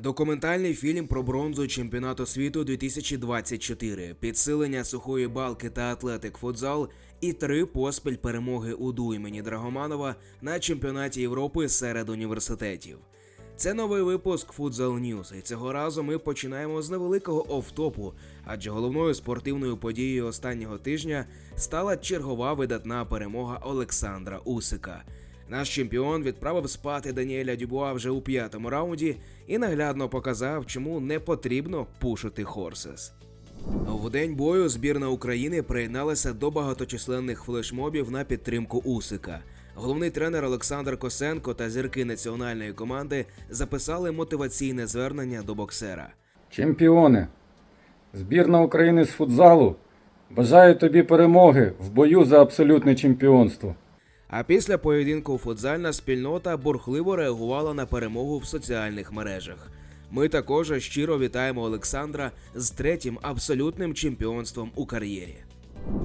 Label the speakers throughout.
Speaker 1: Документальний фільм про бронзу чемпіонату світу 2024, підсилення сухої балки та атлетик футзал і три поспіль перемоги УДУ імені Драгоманова на чемпіонаті Європи серед університетів. Це новий випуск Футзал News, і цього разу ми починаємо з невеликого офтопу, адже головною спортивною подією останнього тижня стала чергова видатна перемога Олександра Усика. Наш чемпіон відправив спати Даніеля Дюбуа вже у п'ятому раунді і наглядно показав, чому не потрібно пушити Хорсес. В день бою збірна України приєдналася до багаточисленних флешмобів на підтримку Усика. Головний тренер Олександр Косенко та зірки національної команди записали мотиваційне звернення до боксера.
Speaker 2: Чемпіоне, збірна України з футзалу бажаю тобі перемоги в бою за абсолютне чемпіонство.
Speaker 1: А після поєдинку футзальна спільнота бурхливо реагувала на перемогу в соціальних мережах. Ми також щиро вітаємо Олександра з третім абсолютним чемпіонством у кар'єрі.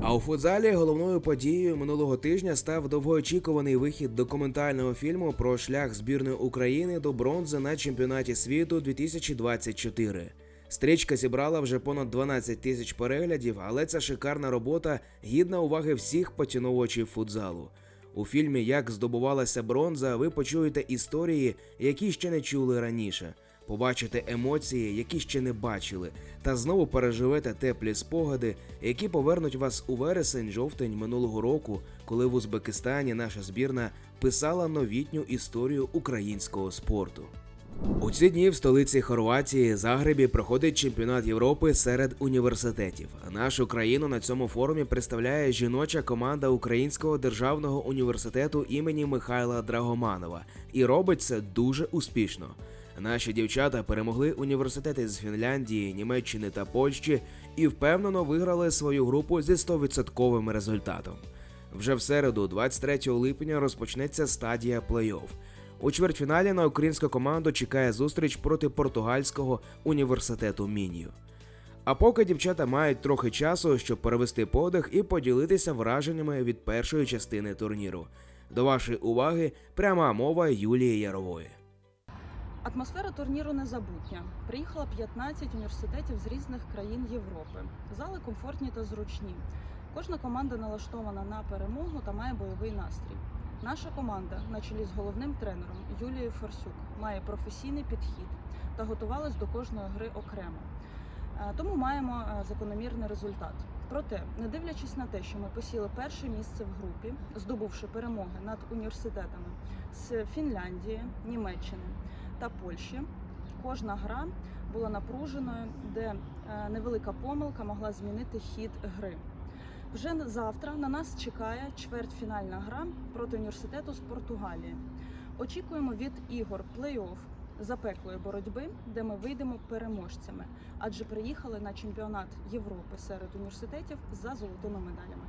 Speaker 1: А у футзалі головною подією минулого тижня став довгоочікуваний вихід документального фільму про шлях збірної України до бронзи на чемпіонаті світу 2024. Стрічка зібрала вже понад 12 тисяч переглядів, але ця шикарна робота гідна уваги всіх поціновувачів футзалу. У фільмі Як здобувалася бронза, ви почуєте історії, які ще не чули раніше, побачите емоції, які ще не бачили, та знову переживете теплі спогади, які повернуть вас у вересень-жовтень минулого року, коли в Узбекистані наша збірна писала новітню історію українського спорту. У ці дні в столиці Хорватії Загребі проходить чемпіонат Європи серед університетів. Нашу країну на цьому форумі представляє жіноча команда Українського державного університету імені Михайла Драгоманова і робить це дуже успішно. Наші дівчата перемогли університети з Фінляндії, Німеччини та Польщі і впевнено виграли свою групу зі 100% результатом. Вже в середу, 23 липня, розпочнеться стадія плей-офф. У чвертьфіналі на українську команду чекає зустріч проти португальського університету Мінію. А поки дівчата мають трохи часу, щоб перевести подих і поділитися враженнями від першої частини турніру. До вашої уваги пряма мова Юлії Ярової.
Speaker 3: Атмосфера турніру незабутня. Приїхало 15 університетів з різних країн Європи. Зали комфортні та зручні. Кожна команда налаштована на перемогу та має бойовий настрій. Наша команда, на чолі з головним тренером Юлією Форсюк, має професійний підхід та готувалась до кожної гри окремо. Е, Тому маємо е, закономірний результат. Проте, не дивлячись на те, що ми посіли перше місце в групі, здобувши перемоги над університетами з Фінляндії, Німеччини та Польщі, кожна гра була напруженою, де е, невелика помилка могла змінити хід гри. Вже завтра на нас чекає чвертьфінальна гра проти університету з Португалії. Очікуємо від ігор плей-офф запеклої боротьби, де ми вийдемо переможцями, адже приїхали на чемпіонат Європи серед університетів за золотими медалями.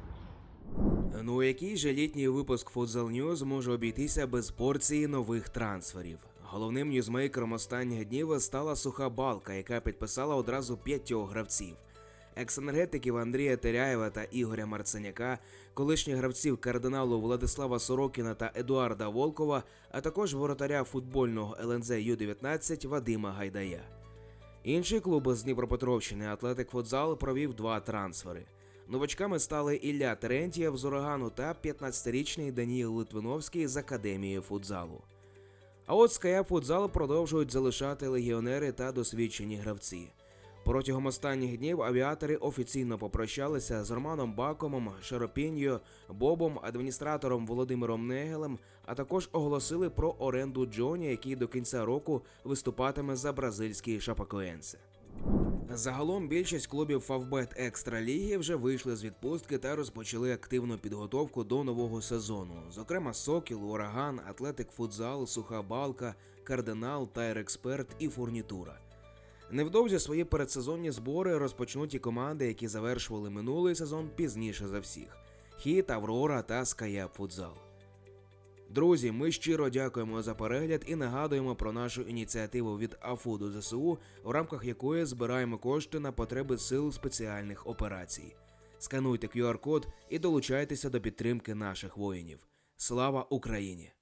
Speaker 1: Ну який же літній випуск Futsal News може обійтися без порції нових трансферів? Головним ньюзмейкером останніх днів стала суха балка, яка підписала одразу п'ятьох гравців. Екс-енергетиків Андрія Теряєва та Ігоря Марценяка, колишніх гравців кардиналу Владислава Сорокіна та Едуарда Волкова, а також воротаря футбольного ЛНЗ Ю-19 Вадима Гайдая. Інший клуб з Дніпропетровщини Атлетик Футзал провів два трансфери. Новачками стали Ілля Терентієв з урагану та 15-річний Даніїл Литвиновський з академії футзалу. А от Ская футзал продовжують залишати легіонери та досвідчені гравці. Протягом останніх днів авіатори офіційно попрощалися з Романом Бакомом, Шаропіньо, Бобом, адміністратором Володимиром Негелем, а також оголосили про оренду Джоні, який до кінця року виступатиме за бразильські шапакоенси. Загалом більшість клубів Фавбет Екстра Ліги вже вийшли з відпустки та розпочали активну підготовку до нового сезону. Зокрема, Сокіл, Ураган, Атлетик Футзал, Суха Балка, Кардинал, Тайр Експерт і Фурнітура. Невдовзі свої передсезонні збори розпочнуть і команди, які завершували минулий сезон пізніше за всіх: Хіт, Аврора та Скаяп Футзал. Друзі, ми щиро дякуємо за перегляд і нагадуємо про нашу ініціативу від АФУ ЗСУ, в рамках якої збираємо кошти на потреби сил спеціальних операцій. Скануйте QR-код і долучайтеся до підтримки наших воїнів. Слава Україні!